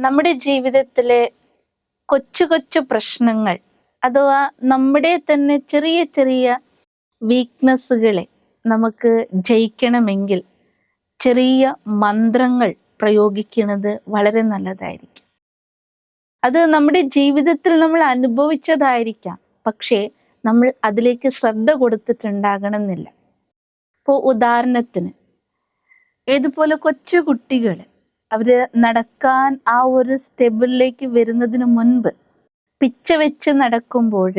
നമ്മുടെ ജീവിതത്തിലെ കൊച്ചു കൊച്ചു പ്രശ്നങ്ങൾ അഥവാ നമ്മുടെ തന്നെ ചെറിയ ചെറിയ വീക്ക്നെസ്സുകളെ നമുക്ക് ജയിക്കണമെങ്കിൽ ചെറിയ മന്ത്രങ്ങൾ പ്രയോഗിക്കുന്നത് വളരെ നല്ലതായിരിക്കും. അത് നമ്മുടെ ജീവിതത്തിൽ നമ്മൾ അനുഭവിച്ചതായിരിക്കാം. പക്ഷേ നമ്മൾ അതിലേക്ക് ശ്രദ്ധ കൊടുത്തിട്ടുണ്ടാകണമെന്നില്ല. ഇപ്പോൾ ഉദാഹരണത്തിന് ഏതുപോലെ കൊച്ചു കുട്ടികൾ അവർ നടക്കാൻ ആ ഒരു സ്റ്റെബിളിലേക്ക് വരുന്നതിന് മുൻപ് പിച്ച വെച്ച് നടക്കുമ്പോൾ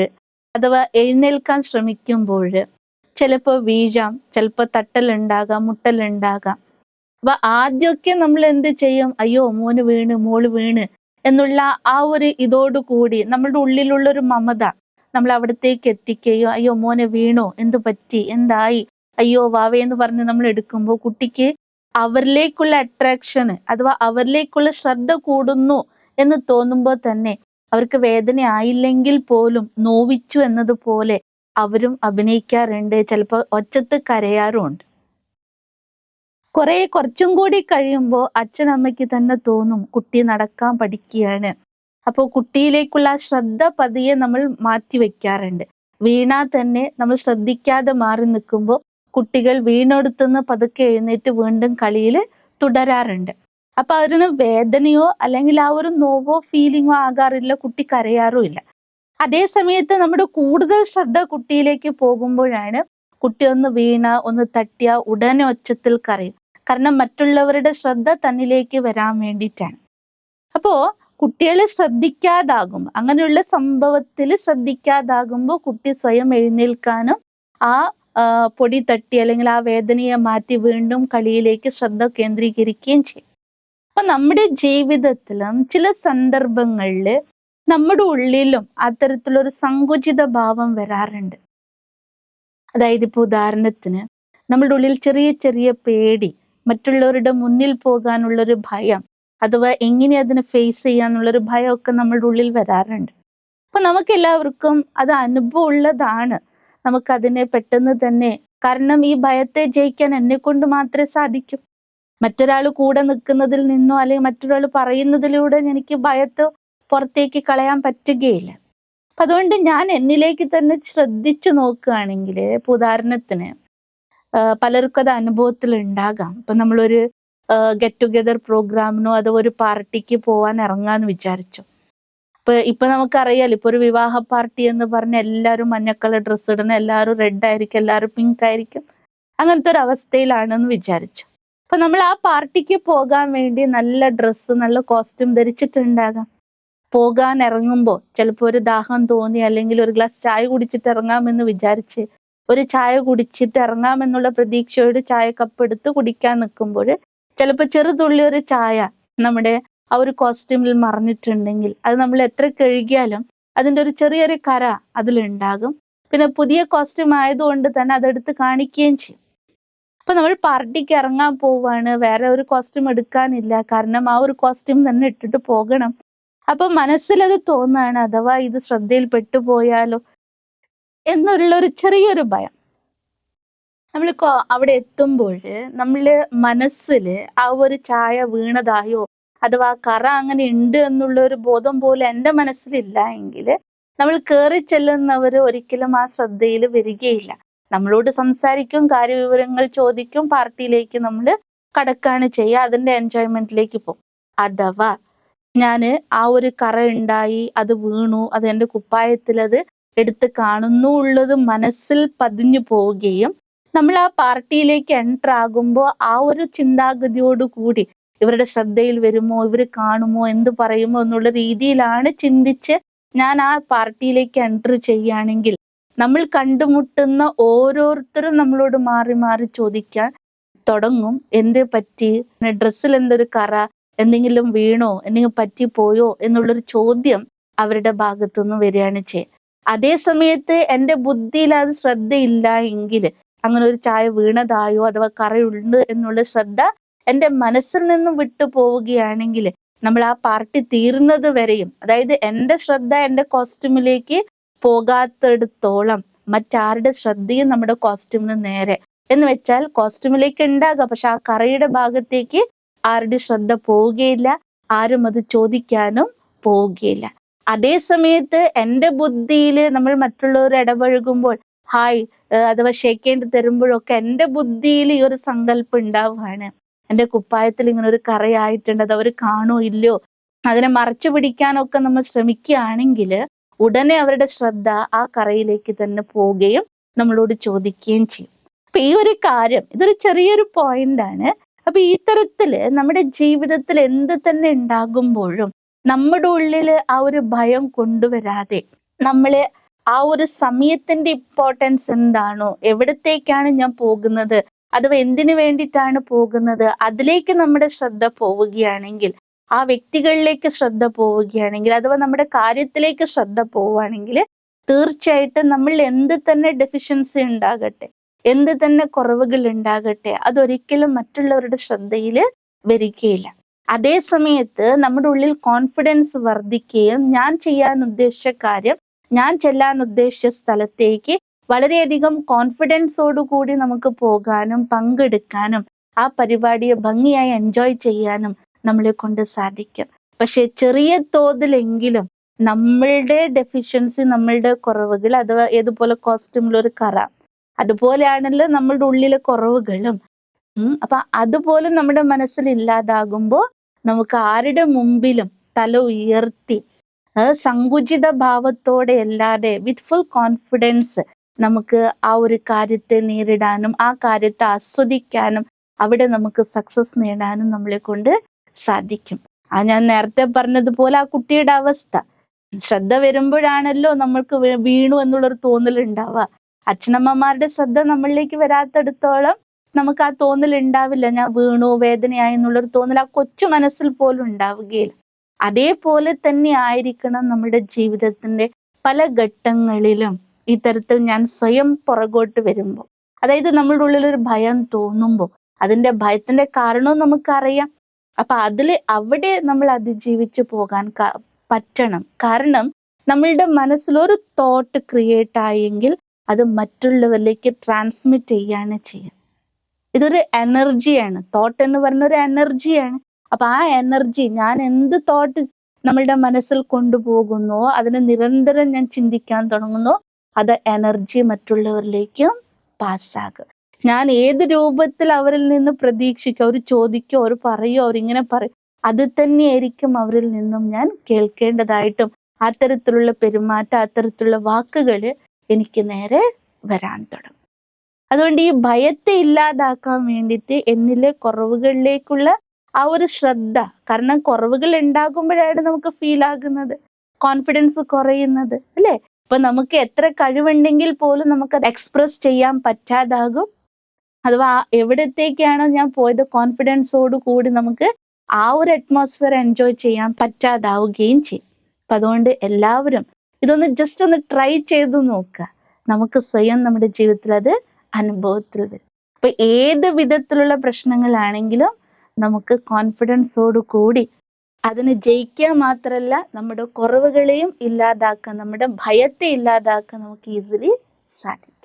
അഥവാ എഴുന്നേൽക്കാൻ ശ്രമിക്കുമ്പോൾ ചിലപ്പോൾ വീഴാം ചിലപ്പോൾ തട്ടലുണ്ടാകാം മുട്ടലുണ്ടാകാം. അപ്പൊ ആദ്യമൊക്കെ നമ്മൾ എന്ത് ചെയ്യും? അയ്യോ മോന് വീണ് മോൾ വീണ് എന്നുള്ള ആ ഒരു ഇതോടുകൂടി നമ്മളുടെ ഉള്ളിലുള്ള ഒരു മമത നമ്മൾ അവിടത്തേക്ക് എത്തിക്കുകയോ അയ്യോ മോനെ വീണോ? എന്ത് പറ്റി? എന്തായി? അയ്യോ വാവേ എന്ന് പറഞ്ഞ് നമ്മൾ എടുക്കുമ്പോൾ കുട്ടിക്ക് അവരിലേക്കുള്ള അട്രാക്ഷന് അഥവാ അവരിലേക്കുള്ള ശ്രദ്ധ കൂടുന്നു എന്ന് തോന്നുമ്പോൾ തന്നെ അവർക്ക് വേദന ആയില്ലെങ്കിൽ പോലും നോവിച്ചു എന്നതുപോലെ അവരും അഭിനയിക്കാറുണ്ട്. ചിലപ്പോൾ ഒച്ചത്ത് കരയാറുമുണ്ട് കുറെ കുറച്ചും കൂടി കഴിയുമ്പോൾ അച്ഛനമ്മയ്ക്ക് തന്നെ തോന്നും കുട്ടി നടക്കാൻ പഠിക്കുകയാണ്. അപ്പോൾ കുട്ടിയിലേക്കുള്ള ആ ശ്രദ്ധ പതിയെ നമ്മൾ മാറ്റി വെക്കാറുണ്ട് വീണാൽ തന്നെ നമ്മൾ ശ്രദ്ധിക്കാതെ മാറി നിൽക്കുമ്പോൾ കുട്ടികൾ വീണെടുത്തുനിന്ന് പതുക്കെ എഴുന്നേറ്റ് വീണ്ടും കളിയിൽ തുടരാറുണ്ട്. അപ്പൊ അതിന് വേദനയോ അല്ലെങ്കിൽ ആ ഒരു നോവോ ഫീലിങ്ങോ ആകാറില്ല കുട്ടി കരയാറും ഇല്ല. അതേ സമയത്ത് നമ്മുടെ കൂടുതൽ ശ്രദ്ധ കുട്ടിയിലേക്ക് പോകുമ്പോഴാണ് കുട്ടി ഒന്ന് വീണ ഒന്ന് തട്ടിയ ഉടനെ ഒച്ചത്തിൽ കരയും. കാരണം മറ്റുള്ളവരുടെ ശ്രദ്ധ തന്നിലേക്ക് വരാൻ വേണ്ടിയിട്ടാണ്. അപ്പോ കുട്ടികളെ ശ്രദ്ധിക്കാതാകും. അങ്ങനെയുള്ള സംഭവത്തിൽ ശ്രദ്ധിക്കാതാകുമ്പോൾ കുട്ടി സ്വയം എഴുന്നേൽക്കാനും ആ പൊടി തട്ടി അല്ലെങ്കിൽ ആ വേദനയെ മാറ്റി വീണ്ടും കളിയിലേക്ക് ശ്രദ്ധ കേന്ദ്രീകരിക്കുകയും ചെയ്യും. അപ്പൊ നമ്മുടെ ജീവിതത്തിലും ചില സന്ദർഭങ്ങളിൽ നമ്മുടെ ഉള്ളിലും അത്തരത്തിലൊരു സങ്കുചിത ഭാവം വരാറുണ്ട്. അതായത് ഇപ്പൊ ഉദാഹരണത്തിന് നമ്മുടെ ഉള്ളിൽ ചെറിയ ചെറിയ പേടി മറ്റുള്ളവരുടെ മുന്നിൽ പോകാനുള്ളൊരു ഭയം അഥവാ എങ്ങനെ അതിനെ ഫേസ് ചെയ്യാന്നുള്ളൊരു ഭയമൊക്കെ നമ്മുടെ ഉള്ളിൽ വരാറുണ്ട്. അപ്പൊ നമുക്ക് എല്ലാവർക്കും അത് അനുഭവം ഉള്ളതാണ് നമുക്കതിനെ പെട്ടെന്ന് തന്നെ കാരണം ഈ ഭയത്തെ ജയിക്കാൻ എന്നെ കൊണ്ട് മാത്രമേ സാധിക്കൂ. മറ്റൊരാൾ കൂടെ നിൽക്കുന്നതിൽ നിന്നോ അല്ലെങ്കിൽ മറ്റൊരാൾ പറയുന്നതിലൂടെ എനിക്ക് ഭയത്തെ പുറത്തേക്ക് കളയാൻ പറ്റുകയില്ല. അപ്പൊ അതുകൊണ്ട് ഞാൻ എന്നിലേക്ക് തന്നെ ശ്രദ്ധിച്ചു നോക്കുകയാണെങ്കിൽ ഉദാഹരണത്തിന് പലർക്കും അത് അനുഭവത്തിൽ ഉണ്ടാകാം. ഇപ്പൊ നമ്മളൊരു ഗെറ്റ് ടുഗെദർ പ്രോഗ്രാമിനോ അതോ ഒരു പാർട്ടിക്ക് പോവാൻ ഇറങ്ങാന്ന് വിചാരിച്ചു. ഇപ്പൊ ഇപ്പൊ നമുക്കറിയാലോ ഇപ്പൊ ഒരു വിവാഹ പാർട്ടി എന്ന് പറഞ്ഞ എല്ലാവരും മഞ്ഞക്കളർ ഡ്രസ് ഡ്രസ്സ് ഇടണം എല്ലാവരും റെഡ് ആയിരിക്കും എല്ലാവരും പിങ്ക് ആയിരിക്കും അങ്ങനത്തെ ഒരു അവസ്ഥയിലാണെന്ന് വിചാരിച്ചു. അപ്പൊ നമ്മൾ ആ പാർട്ടിക്ക് പോകാൻ വേണ്ടി നല്ല ഡ്രസ്സ് നല്ല കോസ്റ്റ്യൂം ധരിച്ചിട്ടുണ്ടാകാം. പോകാൻ ഇറങ്ങുമ്പോൾ ചിലപ്പോൾ ഒരു ദാഹം തോന്നി അല്ലെങ്കിൽ ഒരു ഗ്ലാസ് ചായ കുടിച്ചിട്ട് ഇറങ്ങാമെന്ന് വിചാരിച്ച് ഒരു ചായ കുടിച്ചിട്ട് ഇറങ്ങാമെന്നുള്ള പ്രതീക്ഷയോട് ചായ കപ്പ് എടുത്ത് കുടിക്കാൻ നിൽക്കുമ്പോൾ ചിലപ്പോൾ ചെറുതുള്ളി ഒരു ചായ നമ്മുടെ ആ ഒരു കോസ്റ്റ്യൂമിൽ മറിഞ്ഞിട്ടുണ്ടെങ്കിൽ അത് നമ്മൾ എത്ര കഴുകിയാലും അതിന്റെ ഒരു ചെറിയൊരു കര അതിലുണ്ടാകും. പിന്നെ പുതിയ കോസ്റ്റ്യൂം ആയതുകൊണ്ട് തന്നെ അതെടുത്ത് കാണിക്കുകയും ചെയ്യും. അപ്പൊ നമ്മൾ പാർട്ടിക്ക് ഇറങ്ങാൻ പോവാണ്. വേറെ ഒരു കോസ്റ്റ്യൂം എടുക്കാനില്ല. കാരണം ആ ഒരു കോസ്റ്റ്യൂം തന്നെ ഇട്ടിട്ട് പോകണം. അപ്പൊ മനസ്സിലത് തോന്നാണ്. അഥവാ ഇത് ശ്രദ്ധയിൽ പെട്ടുപോയാലോ എന്നുള്ള ഒരു ചെറിയൊരു ഭയം. നമ്മൾ അവിടെ എത്തുമ്പോൾ നമ്മൾ മനസ്സിൽ ആ ഒരു ചായ വീണതായോ അഥവാ കറ അങ്ങനെ ഉണ്ട് എന്നുള്ള ഒരു ബോധം പോലും എന്റെ മനസ്സിലില്ല എങ്കിൽ നമ്മൾ കയറി ചെല്ലുന്നവർ ഒരിക്കലും ആ ശ്രദ്ധയിൽ വരികയില്ല. നമ്മളോട് സംസാരിക്കും കാര്യവിവരങ്ങൾ ചോദിക്കും പാർട്ടിയിലേക്ക് നമ്മൾ കടക്കാണ് ചെയ്യുക അതിന്റെ എൻജോയ്മെന്റിലേക്ക് പോകും. അഥവാ ഞാൻ ആ ഒരു കറ ഉണ്ടായി അത് വീണു അത് എന്റെ കുപ്പായത്തിൽ അത് എടുത്ത് കാണുന്നു ഉള്ളത് മനസ്സിൽ പതിഞ്ഞു പോവുകയും നമ്മൾ ആ പാർട്ടിയിലേക്ക് എന്റർ ആകുമ്പോൾ ആ ഒരു ചിന്താഗതിയോട് കൂടി ഇവരുടെ ശ്രദ്ധയിൽ വരുമോ? ഇവർ കാണുമോ? എന്ത് പറയുമോ എന്നുള്ള രീതിയിലാണ് ചിന്തിച്ച് ഞാൻ ആ പാർട്ടിയിലേക്ക് എൻട്രി ചെയ്യുകയാണെങ്കിൽ നമ്മൾ കണ്ടുമുട്ടുന്ന ഓരോരുത്തരും നമ്മളോട് മാറി മാറി ചോദിക്കാൻ തുടങ്ങും. എന്തേ പറ്റി? ഡ്രസ്സിൽ എന്തൊരു കറ? എന്തെങ്കിലും വീണോ? എന്തെങ്കിലും പറ്റി പോയോ എന്നുള്ളൊരു ചോദ്യം അവരുടെ ഭാഗത്തുനിന്ന് വരികയാണ് ചെയ്യുക അതേ സമയത്ത് എന്റെ ബുദ്ധിയിൽ അത് ശ്രദ്ധയില്ല എങ്കിൽ അങ്ങനെ ഒരു ചായ വീണതായോ? അഥവാ കറയുണ്ട് എന്നുള്ള ശ്രദ്ധ എന്റെ മനസ്സിൽ നിന്നും വിട്ടു പോവുകയാണെങ്കിൽ നമ്മൾ ആ പാർട്ടി തീർന്നത് വരെയും അതായത് എന്റെ ശ്രദ്ധ എന്റെ കോസ്റ്റ്യൂമിലേക്ക് പോകാത്തടത്തോളം മറ്റാരുടെ ശ്രദ്ധയും നമ്മുടെ കോസ്റ്റ്യൂമിന് നേരെ. എന്ന് വെച്ചാൽ കോസ്റ്റ്യൂമിലേക്ക് ഉണ്ടാകാം പക്ഷെ ആ കറയുടെ ഭാഗത്തേക്ക് ആരുടെ ശ്രദ്ധ പോവുകയില്ല ആരും അത് ചോദിക്കാനും പോവുകയില്ല. അതേ സമയത്ത് എന്റെ ബുദ്ധിയിൽ നമ്മൾ മറ്റുള്ളവർ ഇടപഴകുമ്പോൾ ഹായ് അഥവാ ഷേക്കേണ്ടി തരുമ്പോഴൊക്കെ എന്റെ ബുദ്ധിയിൽ ഈ ഒരു സങ്കല്പം ഉണ്ടാവുകയാണ്. എന്റെ കുപ്പായത്തിൽ ഇങ്ങനെ ഒരു കറയായിട്ടുണ്ട് അത് അവർ കാണോ ഇല്ലയോ? അതിനെ മറച്ചു പിടിക്കാനൊക്കെ നമ്മൾ ശ്രമിക്കുകയാണെങ്കിൽ ഉടനെ അവരുടെ ശ്രദ്ധ ആ കറയിലേക്ക് തന്നെ പോവുകയും നമ്മളോട് ചോദിക്കുകയും ചെയ്യും. അപ്പൊ ഈ ഒരു കാര്യം ഇതൊരു ചെറിയൊരു പോയിന്റ് ആണ്. അപ്പൊ ഈ തരത്തിൽ നമ്മുടെ ജീവിതത്തിൽ എന്ത് തന്നെ ഉണ്ടാകുമ്പോഴും നമ്മുടെ ഉള്ളിൽ ആ ഒരു ഭയം കൊണ്ടുവരാതെ നമ്മൾ ആ ഒരു സമയത്തിന്റെ ഇമ്പോർട്ടൻസ് എന്താണോ എവിടത്തേക്കാണ് ഞാൻ പോകുന്നത് അഥവാ എന്തിനു വേണ്ടിയിട്ടാണ് പോകുന്നത്? അതിലേക്ക് നമ്മുടെ ശ്രദ്ധ പോവുകയാണെങ്കിൽ ആ വ്യക്തികളിലേക്ക് ശ്രദ്ധ പോവുകയാണെങ്കിൽ അഥവാ നമ്മുടെ കാര്യത്തിലേക്ക് ശ്രദ്ധ പോവുകയാണെങ്കിൽ തീർച്ചയായിട്ടും നമ്മൾ എന്ത് തന്നെ ഡെഫിഷ്യൻസി ഉണ്ടാകട്ടെ എന്ത് തന്നെ കുറവുകൾ ഉണ്ടാകട്ടെ അതൊരിക്കലും മറ്റുള്ളവരുടെ ശ്രദ്ധയിൽ വരികയില്ല. അതേ സമയത്ത് നമ്മുടെ ഉള്ളിൽ കോൺഫിഡൻസ് വർദ്ധിക്കുകയും ഞാൻ ചെയ്യാൻ ഉദ്ദേശിച്ച കാര്യം ഞാൻ ചെല്ലാൻ ഉദ്ദേശിച്ച സ്ഥലത്തേക്ക് വളരെയധികം കോൺഫിഡൻസോടു കൂടി നമുക്ക് പോകാനും പങ്കെടുക്കാനും ആ പരിപാടിയെ ഭംഗിയായി എൻജോയ് ചെയ്യാനും നമ്മളെ കൊണ്ട് സാധിക്കും. പക്ഷെ ചെറിയ തോതിലെങ്കിലും നമ്മളുടെ ഡെഫിഷ്യൻസി നമ്മളുടെ കുറവുകൾ അഥവാ ഏതുപോലെ കോസ്റ്റ്യൂമിലൊരു കറ അതുപോലെയാണല്ലോ നമ്മളുടെ ഉള്ളിലെ കുറവുകളും. അപ്പൊ അതുപോലെ നമ്മുടെ മനസ്സിൽ ഇല്ലാതാകുമ്പോൾ നമുക്ക് ആരുടെ മുമ്പിലും തല ഉയർത്തി സങ്കുചിത ഭാവത്തോടെ അല്ലാതെ വിത്ത് ഫുൾ കോൺഫിഡൻസ് നമുക്ക് ആ ഒരു കാര്യത്തെ നേരിടാനും ആ കാര്യത്തെ ആസ്വദിക്കാനും അവിടെ നമുക്ക് സക്സസ് നേടാനും നമ്മളെ കൊണ്ട് സാധിക്കും. ആ ഞാൻ നേരത്തെ പറഞ്ഞതുപോലെ ആ കുട്ടിയുടെ അവസ്ഥ. ശ്രദ്ധ വരുമ്പോഴാണല്ലോ നമ്മൾക്ക് വീണു എന്നുള്ളൊരു തോന്നൽ ഉണ്ടാവുക അച്ഛനമ്മമാരുടെ ശ്രദ്ധ നമ്മളിലേക്ക് വരാത്തടത്തോളം നമുക്ക് ആ തോന്നൽ ഉണ്ടാവില്ല ഞാൻ വീണു വേദനയായി എന്നുള്ളൊരു തോന്നൽ ആ കൊച്ചു മനസ്സിൽ പോലും ഉണ്ടാവുകയില്ല. അതേപോലെ തന്നെ ആയിരിക്കണം നമ്മുടെ ജീവിതത്തിന്റെ പല ഘട്ടങ്ങളിലും ഇത്തരത്തിൽ ഞാൻ സ്വയം പുറകോട്ട് വരുമ്പോൾ അതായത് നമ്മളുടെ ഉള്ളിൽ ഒരു ഭയം തോന്നുമ്പോൾ അതിന്റെ ഭയത്തിന്റെ കാരണവും നമുക്കറിയാം. അപ്പൊ അതിൽ അവിടെ നമ്മൾ അതിജീവിച്ചു പോകാൻ പറ്റണം. കാരണം നമ്മളുടെ മനസ്സിൽ ഒരു തോട്ട് ക്രിയേറ്റ് ആയെങ്കിൽ അത് മറ്റുള്ളവരിലേക്ക് ട്രാൻസ്മിറ്റ് ചെയ്യാണ് ചെയ്യുക. ഇതൊരു എനർജിയാണ് തോട്ട് എന്ന് പറഞ്ഞ ഒരു എനർജിയാണ് അപ്പൊ ആ എനർജി ഞാൻ എന്ത് തോട്ട് നമ്മളുടെ മനസ്സിൽ കൊണ്ടുപോകുന്നോ അതിനെ നിരന്തരം ഞാൻ ചിന്തിക്കാൻ തുടങ്ങുന്നോ അത് എനർജി മറ്റുള്ളവരിലേക്കും പാസ്സാകും ഞാൻ ഏത് രൂപത്തിൽ അവരിൽ നിന്ന് പ്രതീക്ഷിക്കും അവർ ചോദിക്കോ അവർ പറയോ അവരിങ്ങനെ പറയും. അത് തന്നെയായിരിക്കും അവരിൽ നിന്നും ഞാൻ കേൾക്കേണ്ടതായിട്ടും അത്തരത്തിലുള്ള പെരുമാറ്റം അത്തരത്തിലുള്ള വാക്കുകൾ എനിക്ക് നേരെ വരാൻ തുടങ്ങും. അതുകൊണ്ട് ഈ ഭയത്തെ ഇല്ലാതാക്കാൻ വേണ്ടിയിട്ട് എന്നിലെ കുറവുകളിലേക്കുള്ള ആ ഒരു ശ്രദ്ധ കാരണം കുറവുകൾ ഉണ്ടാകുമ്പോഴാണ് നമുക്ക് ഫീൽ ആകുന്നത്. കോൺഫിഡൻസ് കുറയുന്നത് അല്ലേ? ഇപ്പൊ നമുക്ക് എത്ര കഴിവുണ്ടെങ്കിൽ പോലും നമുക്ക് അത് എക്സ്പ്രസ് ചെയ്യാൻ പറ്റാതാകും. അഥവാ എവിടത്തേക്കാണോ ഞാൻ പോയത് കോൺഫിഡൻസോട് കൂടി നമുക്ക് ആ ഒരു അറ്റ്മോസ്ഫിയർ എൻജോയ് ചെയ്യാൻ പറ്റാതാവുകയും ചെയ്യും. അപ്പൊ അതുകൊണ്ട് എല്ലാവരും ഇതൊന്ന് ജസ്റ്റ് ഒന്ന് ട്രൈ ചെയ്തു നോക്കുക. നമുക്ക് സ്വയം നമ്മുടെ ജീവിതത്തിൽ അത് അനുഭവത്തിൽ വരും. അപ്പൊ ഏത് വിധത്തിലുള്ള പ്രശ്നങ്ങളാണെങ്കിലും നമുക്ക് കോൺഫിഡൻസോട് കൂടി അതിന് ജയിക്കുക മാത്രമല്ല നമ്മുടെ കുറവുകളെയും ഇല്ലാതാക്കാൻ നമ്മുടെ ഭയത്തെ ഇല്ലാതാക്കാൻ നമുക്ക് ഈസിലി സാധിക്കും.